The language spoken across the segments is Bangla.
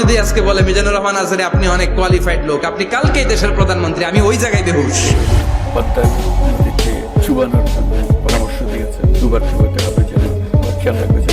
যদি আজকে বলে, মিজানুর রহমান আজহারি আপনি অনেক কোয়ালিফাইড লোক। আপনি কালকেই দেশের প্রধানমন্ত্রী, আমি ওই জায়গায় বেহুশ পরামর্শ দিয়েছেন। দুবার হবে খেয়াল রাখবে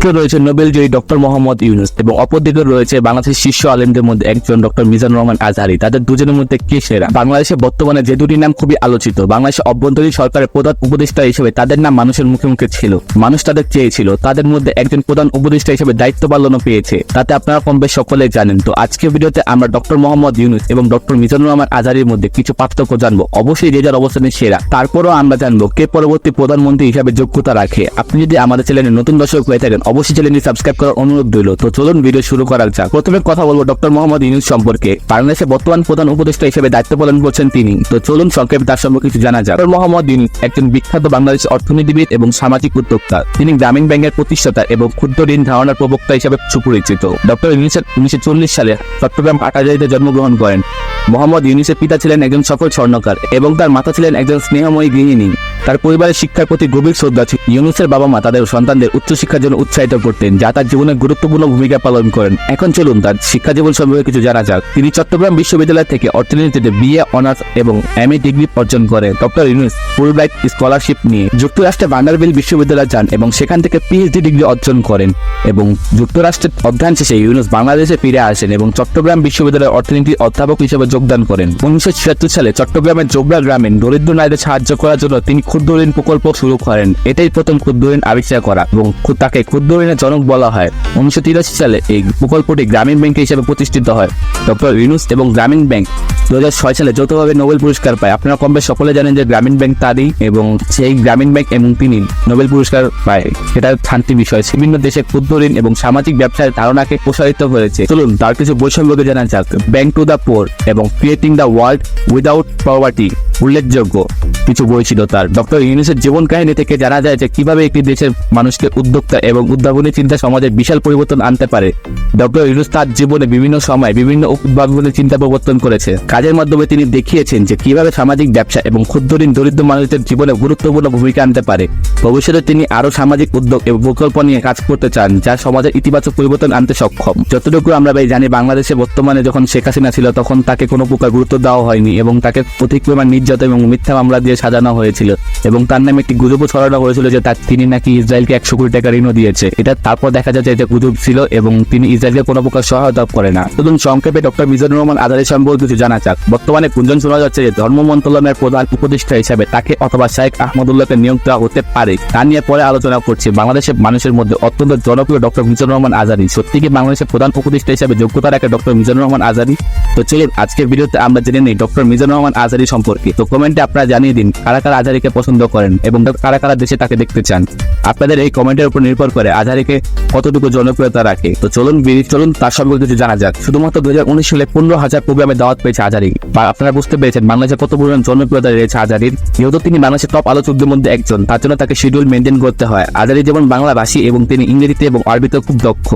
একজন রয়েছে নোবেলজয়ী ডক্টর মোহাম্মদ ইউনুস এবং অপরদিকে রয়েছে বাংলাদেশের শীর্ষ আলেমদের মধ্যে একজন ডক্টর মিজান রহমান আজহারি। তাদের দুজনের মধ্যে কে সেরা? বাংলাদেশে বর্তমানে যে দুটি নাম খুবই আলোচিত, বাংলাদেশের অভ্যন্তরীণ সরকারের প্রধান উপদেষ্টা হিসেবে তাদের নাম মানুষের মুখে মুখে ছিল, মানুষ তাদের চেয়েছিল, তাদের মধ্যে একজন প্রধান উপদেষ্টা হিসেবে দায়িত্ব পালনও পেয়েছে। তাতে আপনারা কম বেশ সকলেই জানেন। তো আজকের ভিডিওতে আমরা ডক্টর মোহাম্মদ ইউনুস এবং ডক্টর মিজানুর রহমান আজহারির মধ্যে কিছু পার্থক্য জানব। অবশ্যই যার অবস্থানে সেরা। তারপরও আমরা জানব কে পরবর্তী প্রধানমন্ত্রী হিসাবে যোগ্যতা রাখে। আপনি যদি আমাদের চ্যানেলে নতুন দর্শক হয়ে থাকেন অবশ্যই চ্যানেলটি সাবস্ক্রাইব করার অনুরোধ রইল। তো চলুন ভিডিও শুরু করা যাক। প্রথমে কথা বলব ডক্টর মোহাম্মদ ইউনুস সম্পর্কে। বাংলাদেশের বর্তমান প্রধান উপদেষ্টা হিসেবে দায়িত্ব পালন করছেন তিনি। তো চলুন সংক্ষেপে তার সম্পর্কে কিছু জানা যাক। ডক্টর মোহাম্মদ ইউনুস একজন বিখ্যাত বাংলাদেশ অর্থনীতিবিদ এবং সামাজিক উদ্যোক্তা। তিনি গ্রামীণ ব্যাংকের প্রতিষ্ঠাতা এবং ক্ষুদ্র ঋণ ধারণার প্রবক্তা হিসেবে সুপরিচিত। ডক্টর ইউনুস উনিশশো চল্লিশ সালে চট্টগ্রাম আটাজারিতে জন্মগ্রহণ করেন। মোহাম্মদ ইউনুসের পিতা ছিলেন একজন সফল স্বর্ণকার এবং তার মাতা ছিলেন একজন স্নেহময়ী গৃহিণী। তার পরিবারের শিক্ষার প্রতি গভীর শ্রদ্ধা ছিল ইউনুসের বাবা মা তাদের সন্তানদের উচ্চশিক্ষার জন্য উৎসাহিত করতেন, যা তার জীবনে গুরুত্বপূর্ণ ভূমিকা পালন করেন। এখন চলুন তার শিক্ষা জীবন সম্পর্কে কিছু জানা যাক। তিনি চট্টগ্রাম বিশ্ববিদ্যালয় থেকে অর্থনীতিতে বিএ অনার্স এবং এমএ ডিগ্রি অর্জন করেন। ডক্টর ইউনুস ফুলব্রাইট স্কলারশিপ নিয়ে যুক্তরাষ্ট্রে ভান্ডারবিল বিশ্ববিদ্যালয় যান এবং সেখান থেকে পিএইচডি ডিগ্রি অর্জন করেন এবং যুক্তরাষ্ট্রের অধ্যয়ন শেষে ইউনুস বাংলাদেশে ফিরে আসেন এবং চট্টগ্রাম বিশ্ববিদ্যালয়ের অর্থনীতি অধ্যাপক হিসেবে যোগদান করেন। উনিশশো ছিয়াত্তর সালে চট্টগ্রামের জোবরা গ্রামীণ দরিদ্র নারীদের সাহায্য করার জন্য তিনি ক্ষুদ্র ঋণ প্রকল্প শুরু করেন। এটাই প্রথম ক্ষুদ্র ঋণ আবিষ্কার করা এবং তাকে ক্ষুদ্র ঋণের জনক বলা হয়। উনিশশো তিরাশি সালে এই প্রকল্পটি গ্রামীণ ব্যাংক হিসেবে প্রতিষ্ঠিত হয়। ডক্টর ইউনুস এবং গ্রামীণ ব্যাংক দু হাজার ছয় সালে যৌথভাবে নোবেল পুরস্কার পায়। আপনারা কম বেশ সকলে জানেন যে গ্রামীণ ব্যাংক তারই এবং সেই গ্রামীণ ব্যাংক এবং তিনি নোবেল পুরস্কার পায়। সেটা শান্তি বিষয়। বিভিন্ন দেশে ক্ষুদ্র ঋণ এবং সামাজিক ব্যবসার ধারণাকে প্রসারিত হয়েছে। চলুন, তার কিছু বৈষম্যকে জানা যাক। ব্যাংক টু দ্য পোর এবং creating the world without poverty উল্লেখযোগ্য কিছু বই ছিল তার। ডক্টর ইউনুসের জীবন কাহিনী থেকে জানা যায় যে কীভাবে একটি দেশের মানুষকে উদ্যোক্তা এবং উদ্ভাবনী চিন্তা সমাজে বিশাল পরিবর্তন আনতে পারে। ডক্টর ইউনুস তার জীবনে বিভিন্ন সময় বিভিন্ন উদ্ভাবনী চিন্তা প্রবর্তন করেছে। কাজের মাধ্যমে তিনি দেখিয়েছেন যে কীভাবে সামাজিক ব্যবসা এবং ক্ষুদ্র ঋণ দরিদ্র মানুষদের জীবনে গুরুত্বপূর্ণ ভূমিকা আনতে পারে। ভবিষ্যতে তিনি আরও সামাজিক উদ্যোগ এবং প্রকল্প নিয়ে কাজ করতে চান, যা সমাজের ইতিবাচক পরিবর্তন আনতে সক্ষম। যতটুকু আমরা জানি, বাংলাদেশে বর্তমানে যখন শেখ হাসিনা ছিল, তখন তাকে কোনো প্রকার গুরুত্ব দেওয়া হয়নি এবং তাকে অধিক পরিমাণ নির্যাতন এবং মিথ্যা মামলা দিয়ে সাজানো হয়েছিল এবং তার নামে একটি গুজবও ছড়ানো হয়েছিল যে তার তিনি নাকি ইসরায়েলকে একশো কোটি টাকা ঋণও দিয়েছে। এটা তারপর দেখা যায় যে এটা গুজব ছিল এবং তিনি ইসরায়েলকে কোনো প্রকার সহায়তা করে না। শুধু সংক্ষেপে ডক্টর মিজানুর রহমান আজারি সম্পর্কে কিছু জানা যাক, বর্তমানে গুঞ্জন শোনা যাচ্ছে যে ধর্ম মন্ত্রণালয়ের প্রধান উপদেষ্টা হিসেবে তাকে অথবা শাহেখ আহমদুল্লাহকে নিয়োগ দেওয়া হতে পারে। তা নিয়ে পরে আলোচনা করছি। বাংলাদেশের মানুষের মধ্যে অত্যন্ত জনপ্রিয় ডক্টর মিজানুর রহমান আজারি সত্যি কি বাংলাদেশের প্রধান উপদেষ্টা হিসেবে যোগ্যতা রাখে ডক্টর মিজানুর রহমান আজারি তো চলুন, আজকের ভিডিওতে আমরা জেনে নেই ডক্টর মিজানুর রহমান আজারি সম্পর্কে। তো কমেন্টে আপনারা জানিয়ে দিন, কারা কারা আজারিকে পছন্দ করেন এবং কারা কারা দেশে তাকে দেখতে চান? আপনাদের এই কমেন্টের উপর নির্ভর করে আজারিকে কতটুকু জনপ্রিয়তা রাখে। তো চলুন চলুন, তার সম্পর্কে কিছু জানা যাক। শুধুমাত্র দু হাজার উনিশ সালে পনেরো হাজার প্রোগ্রামে দাওয়াত পেয়েছে আজারি। বা আপনারা বুঝতে পেরেছেন, বাংলাদেশে কত পরিমাণ জনপ্রিয়তা রয়েছে আজারির। যেহেতু তিনি বাংলাদেশের টপ আলোচকদের মধ্যে একজন, তার জন্য তাকে শিডিউল মেনটেন করতে হয়। আজারি যেমন বাংলা ভাষী এবং তিনি ইংরেজিতে এবং আরবিতে খুব দক্ষ।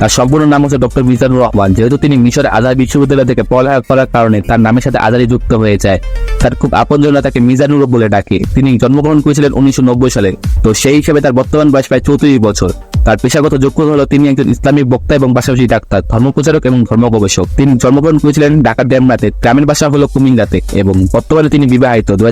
তার সম্পূর্ণ নাম হচ্ছে ডক্টর মিজানুর রহমান। যেহেতু তিনি মিশরে আজাদ বিশ্ববিদ্যালয় থেকে পড়ালেখা করার কারণে তার নামের সাথে আজারি যুক্ত হয়ে যায়। তার খুব আপনজনরা তাকে মিজানুর বলে ডাকে। তিনি জন্মগ্রহণ করেছিলেন উনিশশো নব্বই সালে। তো সেই হিসেবে তার বর্তমান বয়স প্রায় চৌত্রিশ বছর। তার পেশাগত যোগ্যতা হলো তিনি একজন ইসলামিক বক্তা এবং পাশাপাশি ডাক্তার, ধর্মপ্রচারক এবং ধর্ম গবেষক তিনি জন্মগ্রহণ করেছিলেন ঢাকার ড্যামরাতে, গ্রামের বাসা হলো কুমিল্লাতে এবং বর্তমানে তিনি বিবাহিত। দু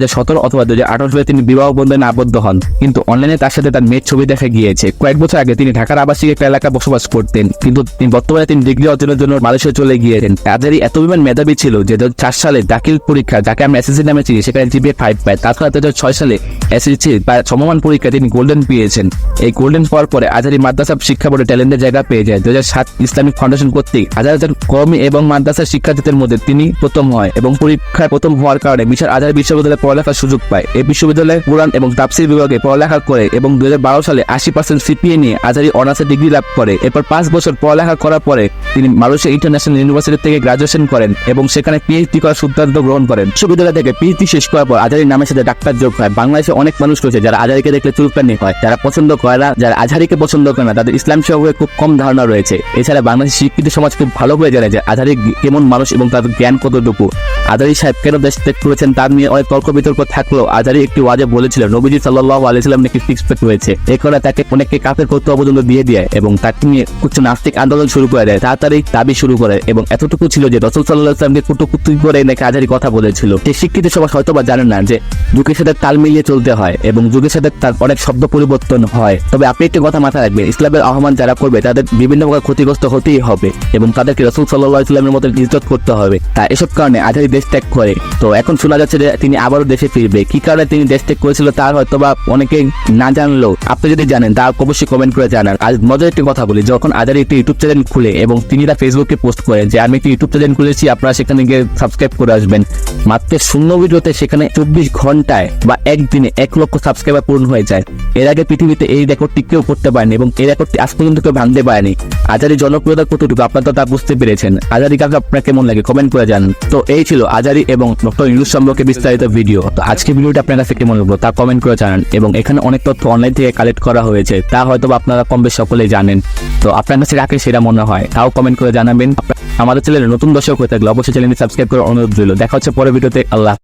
অথবা দু সালে তিনি বিবাহ বন্ধনে আবদ্ধ হন, কিন্তু অনলাইনে তার সাথে তার মেয়ের ছবি দেখা গিয়েছে। কয়েক বছর আগে তিনি ঢাকার আবাসিক একটা এলাকায় বসবাস করতেন, কিন্তু তিনি বর্তমানে তিনি ডিগ্রি অর্জনের জন্য মালয়েশিয়া চলে গিয়েছেন। তাদেরই এত বিমান মেধাবী ছিল যে দু সালে দাখিল পরীক্ষা, যাকে আমরা এসএসসি নামে চিনি, সেখানে জিপিএ ফাইভ পায়। তাছাড়া দু ছয় সালে এসএসসি বা সমমান পরীক্ষায় তিনি গোল্ডেন পেয়েছেন। এই গোল্ডেন পাওয়ার পরে আজারি মাদ্রাসা শিক্ষা বোর্ডে ট্যালেন্টের জায়গা পেয়ে যায়। দু সাত ইসলামিক ফাউন্ডেশন কর্তৃক হাজার হাজার কর্মী এবং মাদ্রাসা শিক্ষার্থীদের মধ্যে তিনি প্রথম হয় এবং পরীক্ষায় প্রথম হওয়ার কারণে মিশর আজারি বিশ্ববিদ্যালয়ে পড়ালেখার সুযোগ পায়। এই বিশ্ববিদ্যালয়ে কোরআন এবং তাফসির বিভাগে পড়ালেখা করে এবং দুই সালে আশি পার্সেন্ট সিপিএ নিয়ে আজারি অনার্সের ডিগ্রি লাভ করে। এরপর পাঁচ বছর পড়ালেখা করার পরে তিনি মালয়েশিয়া ইন্টারন্যাশনাল ইউনিভার্সিটি থেকে গ্রাজুয়েশন করেন এবং সেখানে পিএইচডি করার সিদ্ধান্ত গ্রহণ করেন। বিশ্ববিদ্যালয় থেকে পিএইচডি শেষ করার পর আজারির নামের সাথে ডাক্তার যোগ হয়। বাংলাদেশে অনেক মানুষ রয়েছে যারা আজারিকে দেখলে চুলকানি হয়, যারা পছন্দ করে না, যারা আজহারিকে পছন্দ না, তাদের ইসলাম সম্পর্কে খুব কম ধারণা রয়েছে। এছাড়া বাংলাদেশের শিক্ষিত সমাজ খুব ভালো করে জানে যে আধারি কেমন মানুষ এবং তাদের জ্ঞান কতটুকু। আধারি সাহেব কেন দেশ ত্যাগ করেছেন তার নিয়ে অনেক তর্ক বিতর্ক থাকলেও আধারি একটি ওয়াজে বলেছিলেন, নবীজি সাল্লাহ আলাইসাল্লাম নাকি সিক্স প্যাক হয়েছে এ করে তাকে অনেককে কাপের কর্তব্য পর্যন্ত দিয়ে দেয় এবং তাকে নিয়ে কিছু নাস্তিক আন্দোলন শুরু করে দেয়, তাড়াতাড়ি দাবি শুরু করে এবং এতটুকু ছিল যে রসুল সাল্লাহ ইসলামকে কুটুকুটি করে নাকি আধারি কথা বলেছিল। সেই শিক্ষিত সমাজ হয়তো বা জানেন না যে যুগের সাথে তাল মিলিয়ে চলতে হয় এবং যুগের সাথে তার অনেক শব্দ পরিবর্তন হয়। তবে আপনি একটি কথা মাথায় রাখবেন ইসলামের আহ্বান যারা করবে, তাদের বিভিন্ন প্রকার ক্ষতিগ্রস্ত হতেই হবে এবং তাদেরকে রসুল সাল্লাহ ইসলামের মতো ইজ্জত করতে হবে। তাই এসব কারণে আধারি দেশ ত্যাগ করে। তো এখন শোনা যাচ্ছে যে তিনি আবারও দেশে ফিরবে। কি কারণে তিনি দেশ ত্যাগ করেছিল তার হয়তো বা অনেকে না জানলেও আপনি যদি জানেন, তা অবশ্যই কমেন্ট করে জানান। আজ মজার একটি কথা বলি, যখন আধারি একটি ইউটিউব চ্যানেল খুলে এবং তিনি তা ফেসবুকে পোস্ট করেন যে, আমি একটি ইউটিউব চ্যানেল খুলেছি, আপনারা সেখানে গিয়ে সাবস্ক্রাইব করে আসবেন। মাত্র শূন্য ভিডিওতে সেখানে চব্বিশ ঘন্টায় বা একদিনে এক লক্ষ সাবস্ক্রাইবার পূর্ণ হয়ে যায়। এর আগে পৃথিবীতে এই রেকর্ডটি কেউ করতে পারেনি এবং এই রেকর্ডটি আজ পর্যন্ত কেউ ভাঙতে পারেনি। আজারি জনপ্রিয়তা কতটুকু আপনারা তো বুঝতে পেরেছেন। আজারি কাকে, আপনার কেমন লাগে? কমেন্ট করে জানান। তো এই ছিল আজারি এবং ডক্টর ইউনুস সম্পর্কে বিস্তারিত ভিডিও তো আজকে ভিডিওটা আপনার কাছে কেমন লাগল তা কমেন্ট করে জানান এবং এখানে অনেক তথ্য অনলাইন থেকে কালেক্ট করা হয়েছে, তা হয়তো আপনারা কম বেশ সকলেই জানেন। তো আপনার কাছে কাকে সেটা মনে হয়, তাও কমেন্ট করে জানাবেন। আমাদের চ্যানেলে নতুন দর্শক হয়ে থাকলে অবশ্যই চ্যানেলটি সাবস্ক্রাইব করে অনুরোধ রইল। দেখা হচ্ছে পরের ভিডিওতে আল্লাহ